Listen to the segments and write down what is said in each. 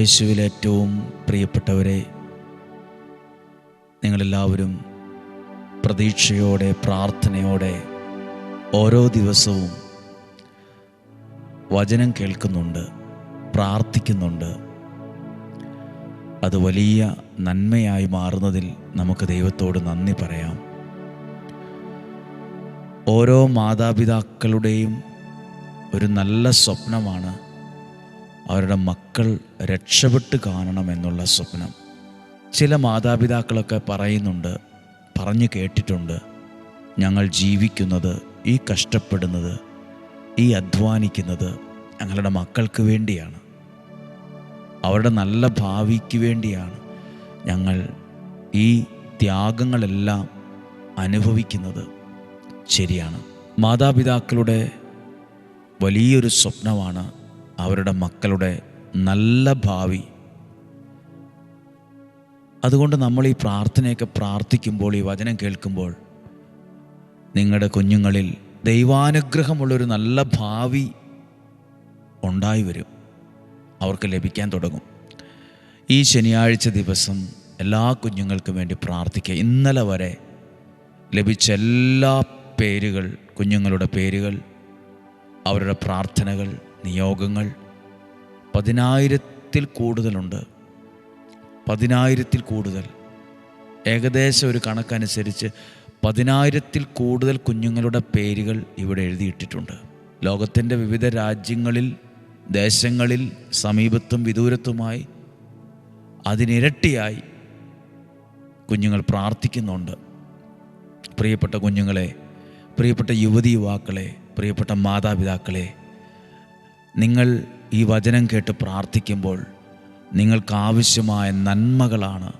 യേശുവിൽ ഏറ്റവും പ്രിയപ്പെട്ടവരെ നിങ്ങളെല്ലാവരും പ്രതീക്ഷയോടെ പ്രാർത്ഥനയോടെ ഓരോ ദിവസവും വചനം കേൾക്കുന്നുണ്ട് പ്രാർത്ഥിക്കുന്നുണ്ട്. അത് വലിയ നന്മയായി മാറുന്നതിൽ നമുക്ക് ദൈവത്തോട് നന്ദി പറയാം. ഓരോ മാതാപിതാക്കളുടെയും ഒരു നല്ല സ്വപ്നമാണ് അവരുടെ മക്കൾ രക്ഷപ്പെട്ട് കാണണം എന്നുള്ള സ്വപ്നം. ചില മാതാപിതാക്കളൊക്കെ പറയുന്നുണ്ട് പറഞ്ഞു കേട്ടിട്ടുണ്ട് ഞങ്ങൾ ജീവിക്കുന്നത് ഈ കഷ്ടപ്പെടുന്നത് ഈ അധ്വാനിക്കുന്നത് ഞങ്ങളുടെ മക്കൾക്ക് വേണ്ടിയാണ്. അവരുടെ നല്ല ഭാവിക്ക് വേണ്ടിയാണ് ഞങ്ങൾ ഈ ത്യാഗങ്ങളെല്ലാം അനുഭവിക്കുന്നത്. ശരിയാണ്. മാതാപിതാക്കളുടെ വലിയൊരു സ്വപ്നമാണ് അവരുടെ മക്കളുടെ നല്ല ഭാവി. അതുകൊണ്ട് നമ്മൾ ഈ പ്രാർത്ഥനയൊക്കെ പ്രാർത്ഥിക്കുമ്പോൾ ഈ വചനം കേൾക്കുമ്പോൾ നിങ്ങളുടെ കുഞ്ഞുങ്ങളിൽ ദൈവാനുഗ്രഹമുള്ളൊരു നല്ല ഭാവി ഉണ്ടായി വരും. അവർക്ക് ലഭിക്കാൻ തുടങ്ങും. ഈ ശനിയാഴ്ച ദിവസം എല്ലാ കുഞ്ഞുങ്ങൾക്കും വേണ്ടി പ്രാർത്ഥിക്കുക. ഇന്നലെ വരെ ലഭിച്ച എല്ലാ പേരുകൾ കുഞ്ഞുങ്ങളുടെ പേരുകൾ അവരുടെ പ്രാർത്ഥനകൾ നിയോഗങ്ങൾ പതിനായിരത്തിൽ കൂടുതലുണ്ട്. പതിനായിരത്തിൽ കൂടുതൽ. ഏകദേശം ഒരു കണക്കനുസരിച്ച് പതിനായിരത്തിൽ കൂടുതൽ കുഞ്ഞുങ്ങളുടെ പേരുകൾ ഇവിടെ എഴുതിയിട്ടിട്ടുണ്ട്. ലോകത്തിന്റെ വിവിധ രാജ്യങ്ങളിൽ ദേശങ്ങളിൽ സമീപത്തും വിദൂരത്തുമായി അതിനിരട്ടിയായി കുഞ്ഞുങ്ങൾ പ്രാർത്ഥിക്കുന്നുണ്ട്. പ്രിയപ്പെട്ട കുഞ്ഞുങ്ങളെ പ്രിയപ്പെട്ട യുവതി യുവാക്കളെ പ്രിയപ്പെട്ട മാതാപിതാക്കളെ നിങ്ങൾ ഈ വചനം കേട്ട് പ്രാർത്ഥിക്കുമ്പോൾ നിങ്ങൾക്കാവശ്യമായ നന്മകളാണ്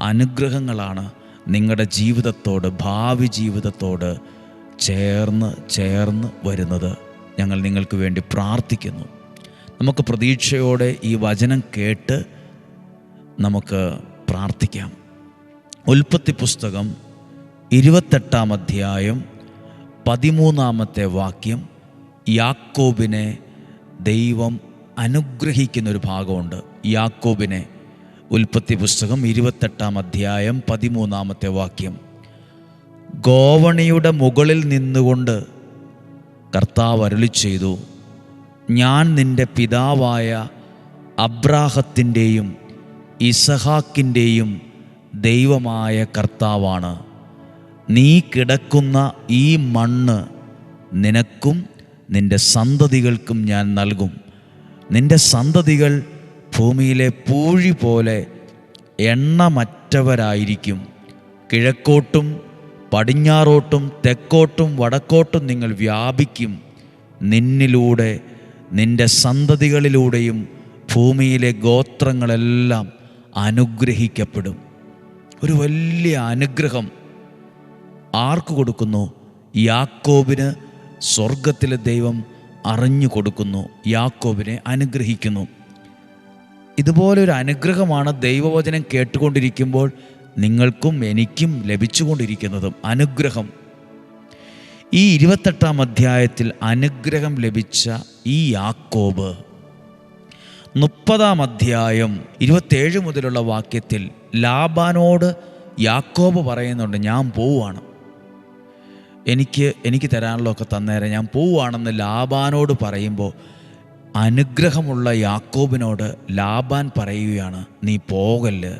അനുഗ്രഹങ്ങളാണ് നിങ്ങളുടെ ജീവിതത്തോട് ഭാവി ജീവിതത്തോട് ചേർന്ന് ചേർന്ന് വരുന്നത്. ഞങ്ങൾ നിങ്ങൾക്ക് വേണ്ടി പ്രാർത്ഥിക്കുന്നു. നമുക്ക് പ്രതീക്ഷയോടെ ഈ വചനം കേട്ട് നമുക്ക് പ്രാർത്ഥിക്കാം. ഉൽപ്പത്തി പുസ്തകം ഇരുപത്തെട്ടാം അധ്യായം പതിമൂന്നാമത്തെ വാക്യം യാക്കോബിനെ ദൈവം അനുഗ്രഹിക്കുന്ന ഒരു ഭാഗമുണ്ട്. യാക്കോബിനെ ഉൽപ്പത്തി പുസ്തകം ഇരുപത്തെട്ടാം അധ്യായം പതിമൂന്നാമത്തെ വാക്യം. ഗോവണിയുടെ മുകളിൽ നിന്നുകൊണ്ട് കർത്താവ് അരുളി ചെയ്തു ഞാൻ നിന്റെ പിതാവായ അബ്രാഹത്തിന്റെയും ഇസഹാക്കിന്റെയും ദൈവമായ കർത്താവാണ്. നീ കിടക്കുന്ന ഈ മണ്ണ് നിനക്കും നിന്റെ സന്തതികൾക്കും ഞാൻ നൽകും. നിന്റെ സന്തതികൾ ഭൂമിയിലെ പൂഴി പോലെ എണ്ണമറ്റവരായിരിക്കും. കിഴക്കോട്ടും പടിഞ്ഞാറോട്ടും തെക്കോട്ടും വടക്കോട്ടും നിങ്ങൾ വ്യാപിക്കും. നിന്നിലൂടെ നിന്റെ സന്തതികളിലൂടെയും ഭൂമിയിലെ ഗോത്രങ്ങളെല്ലാം അനുഗ്രഹിക്കപ്പെടും. ഒരു വലിയ അനുഗ്രഹം ആർക്ക് കൊടുക്കുന്നു? യാക്കോബിന് സ്വർഗത്തിലെ ദൈവം അറിഞ്ഞു കൊടുക്കുന്നു യാക്കോബിനെ അനുഗ്രഹിക്കുന്നു. ഇതുപോലൊരു അനുഗ്രഹമാണ് ദൈവവചനം കേട്ടുകൊണ്ടിരിക്കുമ്പോൾ നിങ്ങൾക്കും എനിക്കും ലഭിച്ചുകൊണ്ടിരിക്കുന്നതും അനുഗ്രഹം. ഈ ഇരുപത്തെട്ടാം അധ്യായത്തിൽ അനുഗ്രഹം ലഭിച്ച ഈ യാക്കോബ് മുപ്പതാം അധ്യായം ഇരുപത്തേഴ് മുതലുള്ള വാക്യത്തിൽ ലാബാനോട് യാക്കോബ് പറയുന്നുണ്ട് ഞാൻ പോവുകയാണ്. എനിക്ക് എനിക്ക് തരാനുള്ളതൊക്കെ തന്നേരം. ഞാൻ പോവുകയാണെന്ന് ലാബാനോട് പറയുമ്പോൾ അനുഗ്രഹമുള്ള യാക്കോബിനോട് ലാബാൻ പറയുകയാണ് നീ പോകല്ല്.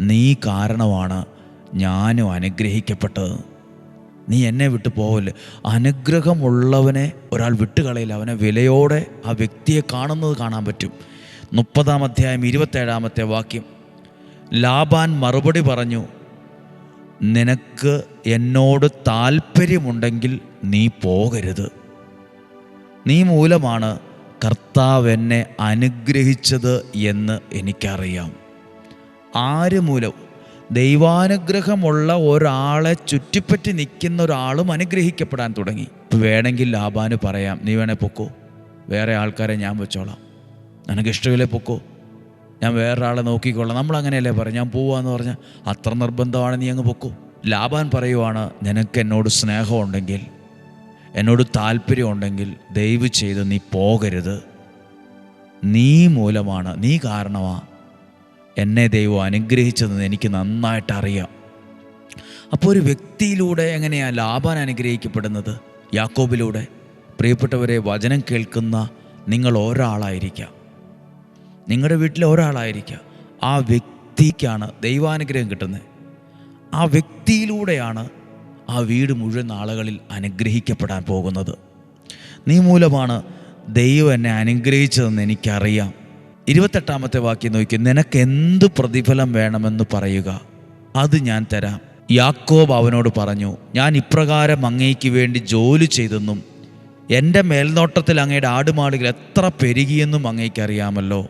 നീ കാരണമാണ് ഞാനും അനുഗ്രഹിക്കപ്പെട്ടത്. നീ എന്നെ വിട്ടു പോവല്ല് അനുഗ്രഹമുള്ളവനെ ഒരാൾ വിട്ടുകളയില്ല അവനെ വിലയോടെ ആ വ്യക്തിയെ കാണുന്നത് കാണാൻ പറ്റും. മുപ്പതാം അധ്യായം ഇരുപത്തേഴാമത്തെ വാക്യം. ലാബാൻ മറുപടി പറഞ്ഞു നിനക്ക് എന്നോട് താല്പര്യമുണ്ടെങ്കിൽ നീ പോകരുത്. നീ മൂലമാണ് കർത്താവ് എന്നെ അനുഗ്രഹിച്ചത് എന്ന് എനിക്കറിയാം. ആര് മൂലം? ദൈവാനുഗ്രഹമുള്ള ഒരാളെ ചുറ്റിപ്പറ്റി നിൽക്കുന്ന ഒരാളും അനുഗ്രഹിക്കപ്പെടാൻ തുടങ്ങി. വേണമെങ്കിൽ ലാബാന് പറയാം. നീ വേണേ പൊക്കോ? വേറെ ആൾക്കാരെ ഞാൻ വെച്ചോളാം. നിനക്കിഷ്ടമില്ലേ പൊക്കോ? ഞാൻ വേറൊരാളെ നോക്കിക്കൊള്ളാം. നമ്മൾ അങ്ങനെയല്ലേ പറയാം ഞാൻ പോവാന്ന് പറഞ്ഞാൽ അത്ര നിർബന്ധമാണ് നീ അങ്ങ് പൊക്കോ. ലാഭാൻ പറയുവാണ് നിനക്ക് എന്നോട് സ്നേഹമുണ്ടെങ്കിൽ എന്നോട് താല്പര്യമുണ്ടെങ്കിൽ ദയവ് ചെയ്ത് നീ പോകരുത്. നീ മൂലമാണ് നീ കാരണമാ എന്നെ ദൈവം അനുഗ്രഹിച്ചതെന്ന് എനിക്ക് നന്നായിട്ട് അറിയാം. അപ്പോൾ ഒരു വ്യക്തിയിലൂടെ എങ്ങനെയാണ് ലാഭാൻ അനുഗ്രഹിക്കപ്പെടുന്നത്? യാക്കോബിലൂടെ. പ്രിയപ്പെട്ടവരെ വചനം കേൾക്കുന്ന നിങ്ങൾ ഒരാളായിരിക്കാം. നിങ്ങളുടെ വീട്ടിലെ ഒരാളായിരിക്കുക ആ വ്യക്തിക്കാണ് ദൈവാനുഗ്രഹം കിട്ടുന്നത്. ആ വ്യക്തിയിലൂടെയാണ് ആ വീട് മുഴുവൻ ആളുകളിൽ അനുഗ്രഹിക്കപ്പെടാൻ പോകുന്നത്. നീ മൂലമാണ് ദൈവം എന്നെ അനുഗ്രഹിച്ചതെന്ന് എനിക്കറിയാം. ഇരുപത്തെട്ടാമത്തെ വാക്യം നോക്കി നിനക്ക് എന്ത് പ്രതിഫലം വേണമെന്ന് പറയുക അത് ഞാൻ തരാം. യാക്കോബ് അവനോട് പറഞ്ഞു ഞാൻ ഇപ്രകാരം അങ്ങേക്ക് വേണ്ടി ജോലി ചെയ്തെന്നും എന്റെ മേൽനോട്ടത്തിൽ അങ്ങയുടെ ആടുമാടുകൾ എത്ര പെരുകിയെന്നും അങ്ങയ്ക്കറിയാമല്ലോ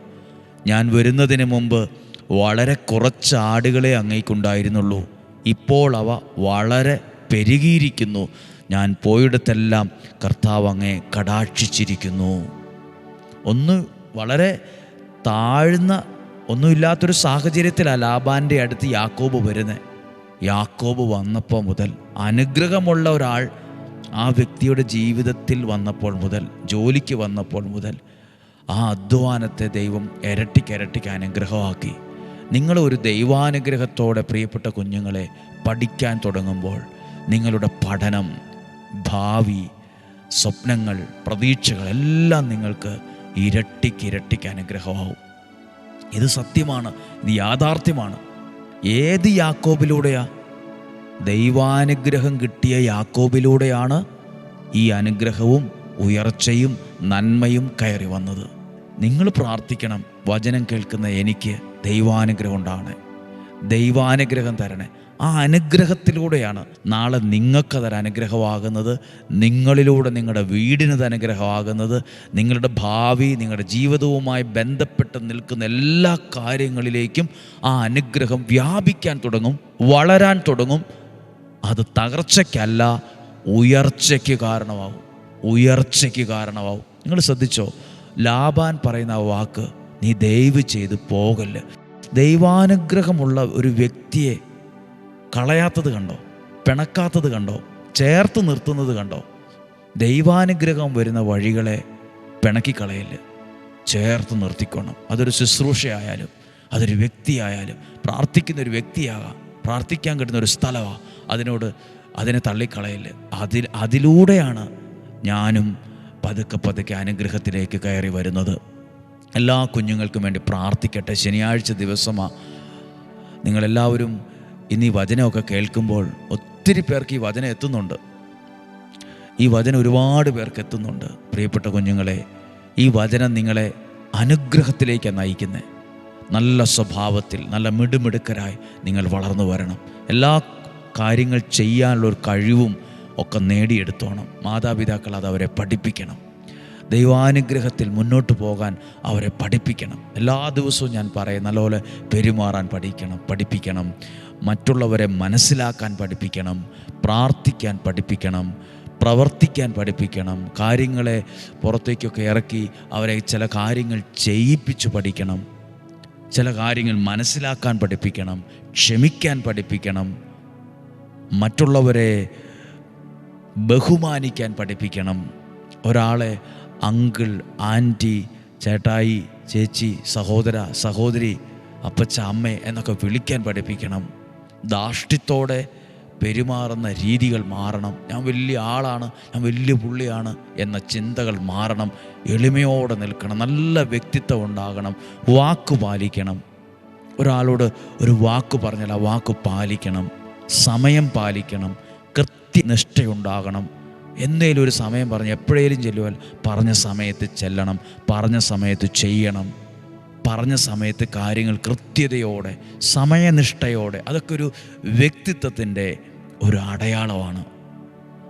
ഞാൻ വരുന്നതിന് മുമ്പ് വളരെ കുറച്ച് ആടുകളെ അങ്ങേക്കുണ്ടായിരുന്നുള്ളൂ. ഇപ്പോൾ അവ വളരെ പെരുകിയിരിക്കുന്നു. ഞാൻ പോയിടത്തെല്ലാം കർത്താവ് അങ്ങേ കടാക്ഷിച്ചിരിക്കുന്നു. ഒന്ന് വളരെ താഴ്ന്ന ഒന്നുമില്ലാത്തൊരു സാഹചര്യത്തിലാണ് ലാബാന്റെ അടുത്ത് യാക്കോബ് വരുന്നത്. യാക്കോബ് വന്നപ്പോൾ മുതൽ അനുഗ്രഹമുള്ള ഒരാൾ ആ വ്യക്തിയുടെ ജീവിതത്തിൽ വന്നപ്പോൾ മുതൽ ജോലിക്ക് വന്നപ്പോൾ മുതൽ ആ അധ്വാനത്തെ ദൈവം ഇരട്ടിക്കരട്ടിക്ക് ഇരട്ടിക്ക് അനുഗ്രഹമാക്കി. നിങ്ങൾ ഒരു ദൈവാനുഗ്രഹത്തോടെ പ്രിയപ്പെട്ട കുഞ്ഞുങ്ങളെ പഠിക്കാൻ തുടങ്ങുമ്പോൾ നിങ്ങളുടെ പഠനം ഭാവി സ്വപ്നങ്ങൾ പ്രതീക്ഷകൾ എല്ലാം നിങ്ങൾക്ക് ഇരട്ടിക്ക് ഇരട്ടിക്ക് അനുഗ്രഹമാവും. ഇത് സത്യമാണ് ഇത് യാഥാർത്ഥ്യമാണ്. ഏത് യാക്കോബിലൂടെയാ? ദൈവാനുഗ്രഹം കിട്ടിയ യാക്കോബിലൂടെയാണ് ഈ അനുഗ്രഹവും ഉയർച്ചയും നന്മയും കയറി വന്നത്. നിങ്ങൾ പ്രാർത്ഥിക്കണം. വചനം കേൾക്കുന്ന എനിക്ക് ദൈവാനുഗ്രഹം ഉണ്ടാണ് ദൈവാനുഗ്രഹം തരണേ. ആ അനുഗ്രഹത്തിലൂടെയാണ് നാളെ നിങ്ങൾക്കതൊരു അനുഗ്രഹമാകുന്നത്. നിങ്ങളിലൂടെ നിങ്ങളുടെ വീടിനത് അനുഗ്രഹമാകുന്നത്. നിങ്ങളുടെ ഭാവി നിങ്ങളുടെ ജീവിതവുമായി ബന്ധപ്പെട്ട് നിൽക്കുന്ന എല്ലാ കാര്യങ്ങളിലേക്കും ആ അനുഗ്രഹം വ്യാപിക്കാൻ തുടങ്ങും വളരാൻ തുടങ്ങും. അത് തകർച്ചയ്ക്കല്ല ഉയർച്ചയ്ക്ക് കാരണമാവും. ഉയർച്ചയ്ക്ക് കാരണമാവും. നിങ്ങൾ ശ്രദ്ധിച്ചോ? ലാബാൻ പറയുന്ന ആ വാക്ക് നീ ദയവ് ചെയ്ത് പോകല്ല്. ദൈവാനുഗ്രഹമുള്ള ഒരു വ്യക്തിയെ കളയാത്തത് കണ്ടോ? പിണക്കാത്തത് കണ്ടോ? ചേർത്ത് നിർത്തുന്നത് കണ്ടോ? ദൈവാനുഗ്രഹം വരുന്ന വഴികളെ പിണക്കിക്കളയൽ ചേർത്ത് നിർത്തിക്കണം. അതൊരു ശുശ്രൂഷയായാലും അതൊരു വ്യക്തിയായാലും പ്രാർത്ഥിക്കുന്ന ഒരു വ്യക്തിയാകാം. പ്രാർത്ഥിക്കാൻ കിട്ടുന്ന ഒരു സ്ഥലമാണ് അതിനോട് അതിനെ തള്ളിക്കളയൽ അതിൽ അതിലൂടെയാണ് ഞാനും പതുക്കെ പതുക്കെ അനുഗ്രഹത്തിലേക്ക് കയറി വരുന്നത്. എല്ലാ കുഞ്ഞുങ്ങൾക്കും വേണ്ടി പ്രാർത്ഥിക്കട്ടെ. ശനിയാഴ്ച ദിവസമാണ് നിങ്ങളെല്ലാവരും ഇന്ന് ഈ വചനമൊക്കെ കേൾക്കുമ്പോൾ ഒത്തിരി പേർക്ക് ഈ വചനം എത്തുന്നുണ്ട്. ഈ വചനം ഒരുപാട് പേർക്ക് എത്തുന്നുണ്ട്. പ്രിയപ്പെട്ട കുഞ്ഞുങ്ങളെ ഈ വചനം നിങ്ങളെ അനുഗ്രഹത്തിലേക്കാണ് നയിക്കുന്നത് നല്ല സ്വഭാവത്തിൽ നല്ല മിടുമിടുക്കരായി നിങ്ങൾ വളർന്നു വരണം. എല്ലാ കാര്യങ്ങൾ ചെയ്യാനുള്ള ഒരു കഴിവും ഒക്കെ നേടിയെടുത്തോണം. മാതാപിതാക്കൾ അത് അവരെ പഠിപ്പിക്കണം. ദൈവാനുഗ്രഹത്തിൽ മുന്നോട്ട് പോകാൻ അവരെ പഠിപ്പിക്കണം. എല്ലാ ദിവസവും ഞാൻ പറയും നല്ലപോലെ പെരുമാറാൻ പഠിക്കണം പഠിപ്പിക്കണം. മറ്റുള്ളവരെ മനസ്സിലാക്കാൻ പഠിപ്പിക്കണം പ്രാർത്ഥിക്കാൻ പഠിപ്പിക്കണം പ്രവർത്തിക്കാൻ പഠിപ്പിക്കണം കാര്യങ്ങളെ പുറത്തേക്കൊക്കെ ഇറക്കി അവരെ ചില കാര്യങ്ങൾ ചെയ്യിപ്പിച്ച് പഠിക്കണം. ചില കാര്യങ്ങൾ മനസ്സിലാക്കാൻ പഠിപ്പിക്കണം ക്ഷമിക്കാൻ പഠിപ്പിക്കണം. മറ്റുള്ളവരെ ബഹുമാനിക്കാൻ പഠിപ്പിക്കണം. ഒരാളെ അങ്കിൾ ആന്റി ചേട്ടായി ചേച്ചി സഹോദര സഹോദരി അപ്പച്ച അമ്മ എന്നൊക്കെ വിളിക്കാൻ പഠിപ്പിക്കണം. ദാഷ്ട്യത്തോടെ പെരുമാറുന്ന രീതികൾ മാറണം. ഞാൻ വലിയ ആളാണ് ഞാൻ വലിയ പുള്ളിയാണ് എന്ന ചിന്തകൾ മാറണം. എളിമയോടെ നിൽക്കണം നല്ല വ്യക്തിത്വം ഉണ്ടാകണം വാക്ക് പാലിക്കണം. ഒരാളോട് ഒരു വാക്ക് പറഞ്ഞാൽ ആ വാക്ക് പാലിക്കണം സമയം പാലിക്കണം. കൃത്യനിഷ്ഠയുണ്ടാകണം എന്നേലും ഒരു സമയം പറഞ്ഞ് എപ്പോഴേലും ചെല്ലുവാൽ പറഞ്ഞ സമയത്ത് ചെല്ലണം പറഞ്ഞ സമയത്ത് ചെയ്യണം പറഞ്ഞ സമയത്ത് കാര്യങ്ങൾ കൃത്യതയോടെ സമയനിഷ്ഠയോടെ അതൊക്കെ ഒരു വ്യക്തിത്വത്തിന്റെ ഒരു അടയാളമാണ്.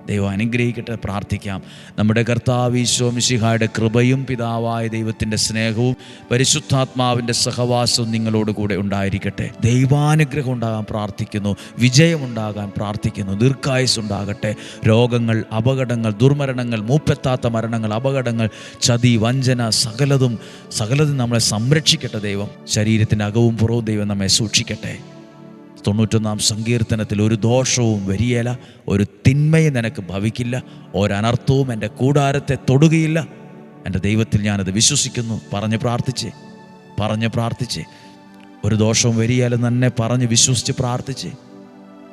ദൈവം അനുഗ്രഹിക്കട്ടെ പ്രാർത്ഥിക്കാം. നമ്മുടെ കർത്താവ് ഈശോ മിശിഹായുടെ കൃപയും പിതാവായ ദൈവത്തിന്റെ സ്നേഹവും പരിശുദ്ധാത്മാവിന്റെ സഹവാസവും നിങ്ങളോട് കൂടെ ഉണ്ടായിരിക്കട്ടെ. ദൈവാനുഗ്രഹം ഉണ്ടാകാൻ പ്രാർത്ഥിക്കുന്നു വിജയമുണ്ടാകാൻ പ്രാർത്ഥിക്കുന്നു ദീർഘായുസ് ഉണ്ടാകട്ടെ. രോഗങ്ങൾ അപകടങ്ങൾ ദുർമരണങ്ങൾ മൂപ്പെത്താത്ത മരണങ്ങൾ അപകടങ്ങൾ ചതി വഞ്ചന സകലതും സകലതും നമ്മളെ സംരക്ഷിക്കട്ടെ ദൈവം. ശരീരത്തിന്റെ അകവും പുറവും ദൈവം നമ്മെ സൂക്ഷിക്കട്ടെ. തൊണ്ണൂറ്റൊന്നാം സങ്കീർത്തനത്തിൽ ഒരു ദോഷവും വരിയേല ഒരു തിന്മയും നിനക്ക് ഭവിക്കില്ല ഒരനർത്ഥവും എന്റെ കൂടാരത്തെ തൊടുകയില്ല. എന്റെ ദൈവത്തിൽ ഞാനത് വിശ്വസിക്കുന്നു. പറഞ്ഞ് പ്രാർത്ഥിച്ചേ പറഞ്ഞ് പ്രാർത്ഥിച്ചേ. ഒരു ദോഷവും വരിയാലും തന്നെ പറഞ്ഞ് വിശ്വസിച്ച് പ്രാർത്ഥിച്ചേ.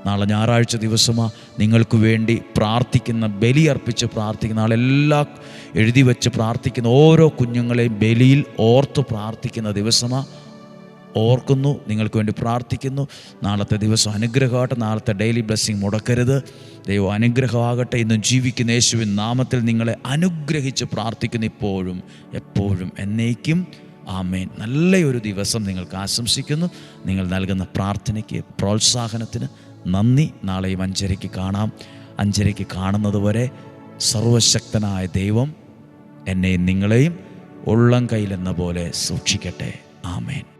നാളെ ഞായറാഴ്ച ദിവസമാ നിങ്ങൾക്ക് വേണ്ടി പ്രാർത്ഥിക്കുന്ന ബലി അർപ്പിച്ച് പ്രാർത്ഥിക്കുന്ന നാളെ എല്ലാ എഴുതി വെച്ച് പ്രാർത്ഥിക്കുന്ന ഓരോ കുഞ്ഞുങ്ങളെയും ബലിയിൽ ഓർത്ത് പ്രാർത്ഥിക്കുന്ന ദിവസമാ ഓർക്കുന്നു നിങ്ങൾക്ക് വേണ്ടി പ്രാർത്ഥിക്കുന്നു. നാളത്തെ ദിവസം അനുഗ്രഹമാകട്ടെ നാളത്തെ ഡെയിലി ബ്ലെസ്സിങ് മുടക്കരുത്. ദൈവം അനുഗ്രഹമാകട്ടെ ഇന്നും ജീവിക്കുന്ന യേശുവിൻ നാമത്തിൽ നിങ്ങളെ അനുഗ്രഹിച്ച് പ്രാർത്ഥിക്കുന്നു ഇപ്പോഴും എപ്പോഴും എന്നേക്കും. ആമേൻ. നല്ലൊരു ദിവസം നിങ്ങൾക്ക് ആശംസിക്കുന്നു. നിങ്ങൾ നൽകുന്ന പ്രാർത്ഥനയ്ക്ക് പ്രോത്സാഹനത്തിന് നന്ദി. നാളെയും അഞ്ചരയ്ക്ക് കാണാം. അഞ്ചരയ്ക്ക് കാണുന്നത് വരെ സർവശക്തനായ ദൈവം എന്നെയും നിങ്ങളെയും ഉള്ളം കയ്യിലെന്ന പോലെ സൂക്ഷിക്കട്ടെ. ആമേൻ.